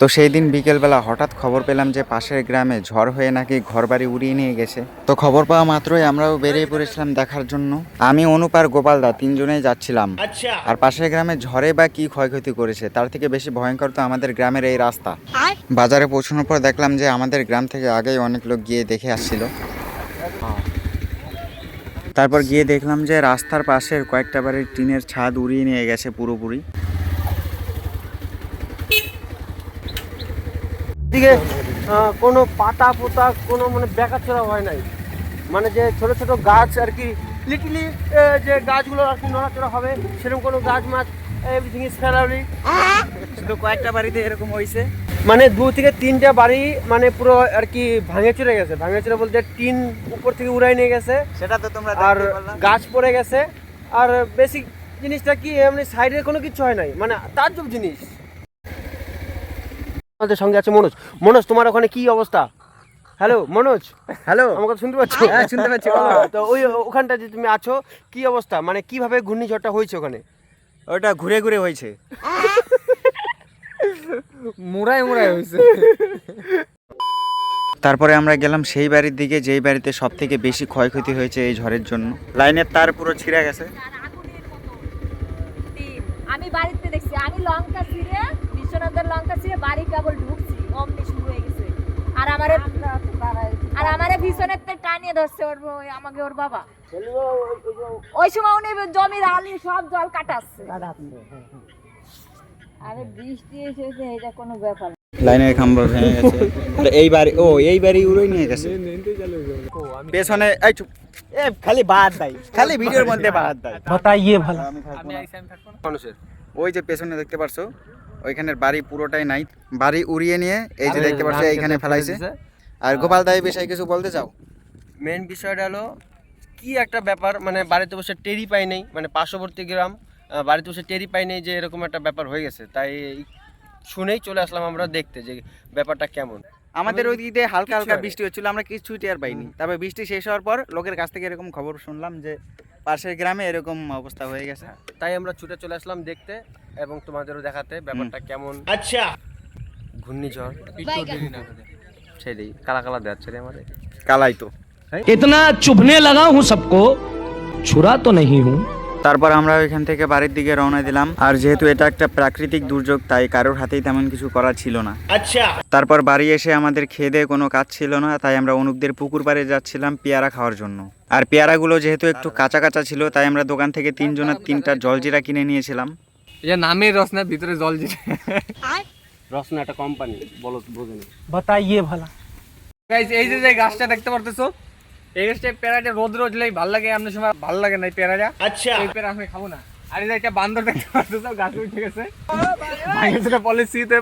তো সেই দিন বিকেলবেলা হঠাৎ খবর পেলাম যে পাশের গ্রামে ঝড় হয়ে নাকি ঘরবাড়ি উড়িয়ে নিয়ে গেছে। তো খবর পাওয়া মাত্রই আমরাও বেরিয়ে পড়েছিলাম দেখার জন্য। আমি অনুপ আর গোপালদা তিনজনেই যাচ্ছিলাম। আর পাশের গ্রামে ঝড়ে বা কি ক্ষয়ক্ষতি করেছে তার থেকে বেশি ভয়ঙ্কর তো আমাদের গ্রামের এই রাস্তা। বাজারে পৌঁছানোর পর দেখলাম যে আমাদের গ্রাম থেকে আগেই অনেক লোক গিয়ে দেখে আসছিল। তারপর গিয়ে দেখলাম যে রাস্তার পাশের কয়েকটা বাড়ির টিনের ছাদ উড়িয়ে নিয়ে গেছে পুরোপুরি। দিকে কোনো পাতা পোতা কোনো মানে বেকাচোরা হয় নাই। মানে যে ছোট ছোট গাছ আর কি লিটলি যে গাছগুলো আর কি নড়াচড়া হবে সেরকম কোনো গাছ মাছ এভরিথিং ইজ ফেরারি শুধু কয়েকটা বাড়িতে এরকম হয়েছে মানে দু থেকে তিনটা বাড়ি মানে পুরো আর কি ভাঙে চড়ে গেছে। ভাঙে চড়ে বলতে টিন উপর থেকে উড়াই নিয়ে গেছে। সেটা তো তোমরা আর গাছ পড়ে গেছে। আর বেসিক জিনিসটা কি এমনি সাইডে কোনো কিছু হয় নাই। মানে তাজ্জব জিনিস। আমাদের সঙ্গে আছে মনোজ। মনোজ তোমার ওখানে কি অবস্থা? হ্যালো মনোজ? হ্যালো আমার কথা শুনতে পাচ্ছ? হ্যাঁ, শুনতে পাচ্ছি, বলো। তো ওই ওখানটা যে তুমি আছো কি অবস্থা? মানে কীভাবে ঘূর্ণিঝড়টা হয়েছে ওখানে? ওটা ঘুরে ঘুরে হয়েছে। মুড়াই মুড়াই হয়েছে। তারপরে আমরা গেলাম সেই বাড়ির দিকে যেই বাড়িতে সব থেকে বেশি ক্ষয়ক্ষতি হয়েছে এই ঝড়ের জন্য। লাইনের তার পুরো ছিঁড়ে গেছে। আমি বাড়িতে দেখছি আমি লঙ্কা ছিঁড়ে বিশ্বনাথের লঙ্কা ছিঁড়ে বাড়ি কেবল ঢুকছি অমনি শুরু হয়ে গেছে। আর আমারে আর আমারে পিছনের তে টানিয়ে ধরছে ওর আমাকে ওর বাবা। ওই সময় উনি জমির আলি সব জল কাটাচ্ছে। আরে বৃষ্টি এসেছে এটা কোনো ব্যাপার লাইনের খাম্বা ভেঙে গেছে। এই বাড়ি ও এই বাড়ি উড়োই নিয়ে গেছে। পেছনে এই চুপ। এ খালি বাদ দেয় খালি ভিডিওর মধ্যে বাদ দেয় বাতাইয়ে ভালো। আমি থাকব না। মানুষের। ওই যে পেছনে দেখতে পারছ? ওইখানের বাড়ি পুরোটাই নাই। বাড়ি উড়িয়ে নিয়ে এই যে দেখতে পারছ এইখানে ফেলাইছে। আর গোপাল দাই বিষয়ে কিছু বলতে চাও? মেন বিষয়টা হলো কি একটা ব্যাপার মানে বাড়িতে বসে টেরি পাই নেই মানে পার্শ্ববর্তী গ্রাম বাড়িতে বসে টেরি পাই নেই যে এরকম একটা ব্যাপার হয়ে গেছে। তাই শুনেই চলে আসলাম আমরা দেখতে যে ব্যাপারটা কেমন। আমাদের ওই দিকে হালকা হালকা বৃষ্টি হচ্ছিল আমরা কিছুই টের পাইনি। তারপর বৃষ্টি শেষ হওয়ার পর লোকের কাছ থেকে এরকম খবর শুনলাম যে পাশের গ্রামে এরকম অবস্থা হয়ে গেছে। হ্যাঁ, তাই আমরা ছুটে চলে আসলাম দেখতে এবং তোমাদেরও দেখাতে ব্যাপারটা কেমন। আচ্ছা। ঘূর্ণিঝড়। ছেড়ে কালা কালা দেখাচ্ছে রে আমাদের। কালাই তো। ইতনা চুভনে লাগা হুঁ সবকো ছুরা তো নেই হুঁ তারপর আমরা ওইখান থেকে বাড়ির দিকে রওনা দিলাম। আর যেহেতু এটা একটা প্রাকৃতিক দুর্যোগ তাই কারোর হাতেই তেমন কিছু করা ছিল না। আচ্ছা। তারপর বাড়ি এসে আমাদের খেদে কোনো কাজ ছিল না তাই আমরা অনুপদের পুকুর পাড়ে যাচ্ছিলাম পেয়ারা খাওয়ার জন্য। আর পেয়ারাগুলো যেহেতু একটু কাঁচা কাঁচা ছিল তাই আমরা দোকান থেকে তিনজনের তিনটা জলজিরা কিনে নিয়েছিলাম। এই যে নামে ভিতরে জলজিরা। কোম্পানি বলো বাতাইয়ে ভালা। গাইস এই যে গাছটা দেখতে পারতেছো এই গাছটা পেয়ারাটা রোদ রোদ লাই ভালো লাগে আমাদের সময় ভালো লাগে না পেয়ারাটা? আচ্ছা। এই পেয়ারা আমি খাব না। আর এই যে একটা বান্দর দেখতে পারতেছো গাছ উঠে গেছে। ভাই এটা পলিসিতে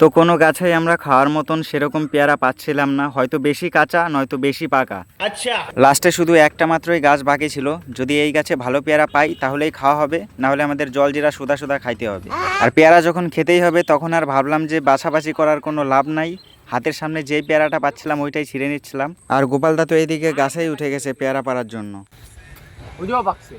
তো কোনো গাছেই আমরা খাওয়ার মতন সেরকম পেয়ারা পাচ্ছিলাম না হয়তো বেশি কাঁচা নয়তো বেশি পাকা। আচ্ছা। লাস্টে শুধু একটা মাত্রই গাছ বাকি ছিল যদি এই গাছে ভালো পেয়ারা পাই তাহলেই খাওয়া হবে না হলে আমাদের জল জিরা সুদা সুদা খাইতে হবে। আর পেয়ারা যখন খেতেই হবে তখন আর ভাবলাম যে বাছাবাছি করার কোনো লাভ নাই হাতের সামনে যেই পেয়ারাটা পাচ্ছিলাম ওইটাই ছিঁড়ে নিচ্ছিলাম। আর গোপালদা তো এইদিকে গাছেই উঠে গেছে পেয়ারা পাড়ার জন্য। বুঝিও পাকছে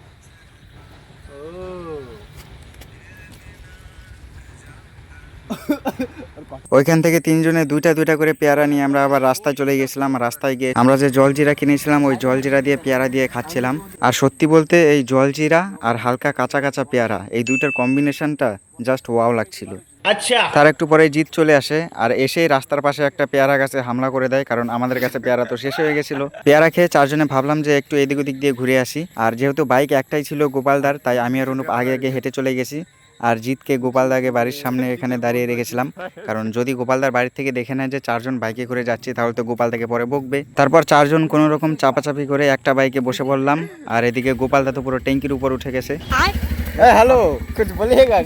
ওইখান থেকে তিনজনে দুইটা দুইটা করে পেয়ারা নিয়ে আমরা আবার রাস্তায় চলে গেছিলাম। রাস্তায় গিয়ে আমরা যে জলজিরা কিনেছিলাম ওই জলজিরা দিয়ে পেয়ারা দিয়ে খাচ্ছিলাম। আর সত্যি বলতে এই জলজিরা আর হালকা কাঁচা কাঁচা পেয়ারা এই দুইটার কম্বিনেশনটা জাস্ট ওয়াও লাগছিল। আচ্ছা। তার একটু পরে জিত চলে আসে আর এসেই রাস্তার পাশে একটা পেয়ারা গাছে হামলা করে দেয় কারণ আমাদের কাছে পেয়ারা তো শেষ হয়ে গেছিল। পেয়ারা খেয়ে চারজনে ভাবলাম যে একটু এদিক ওদিক দিয়ে ঘুরে আসি। আর যেহেতু বাইক একটাই ছিল গোপালদার তাই আমি আর অনুপ আগে আগে হেঁটে চলে গেছি। আর জিতকে গোপালদাকে বাড়ির সামনে এখানে দাঁড়িয়ে রেখেছিলাম। কারণ যদি গোপালদার বাড়ি থেকে দেখে নেয় যে চারজন বাইকে করে যাচ্ছি তাহলে তো গোপালদাকে পরে বকবে। তারপর চারজন কোনো রকম চাপাচাপি করে একটা বাইকে বসে পড়লাম। আর এদিকে গোপালদা তো পুরো ট্যাঙ্কির উপর উঠে গেছে। হ্যালো কুছ বলিয়েগা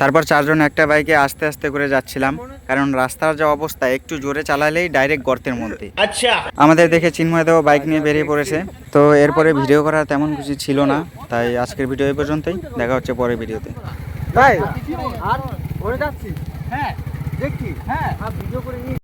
তারপর চারজন একটা বাইকে আস্তে আস্তে করে যাচ্ছিলাম। কারণ রাস্তার যা অবস্থা একটু জোরে চালালেই ডাইরেক্ট গর্তের মধ্যে। আচ্ছা। আমাদের দেখে চিন্ময় দেওয়া বাইক নিয়ে বেরিয়ে পড়েছে। তো এরপরে ভিডিও করার তেমন কিছু ছিল না। তাই আজকের ভিডিও এই পর্যন্তই। দেখা হচ্ছে পরের ভিডিওতে তাই আর যাচ্ছি হ্যাঁ দেখি হ্যাঁ ভিডিও করে নিয়ে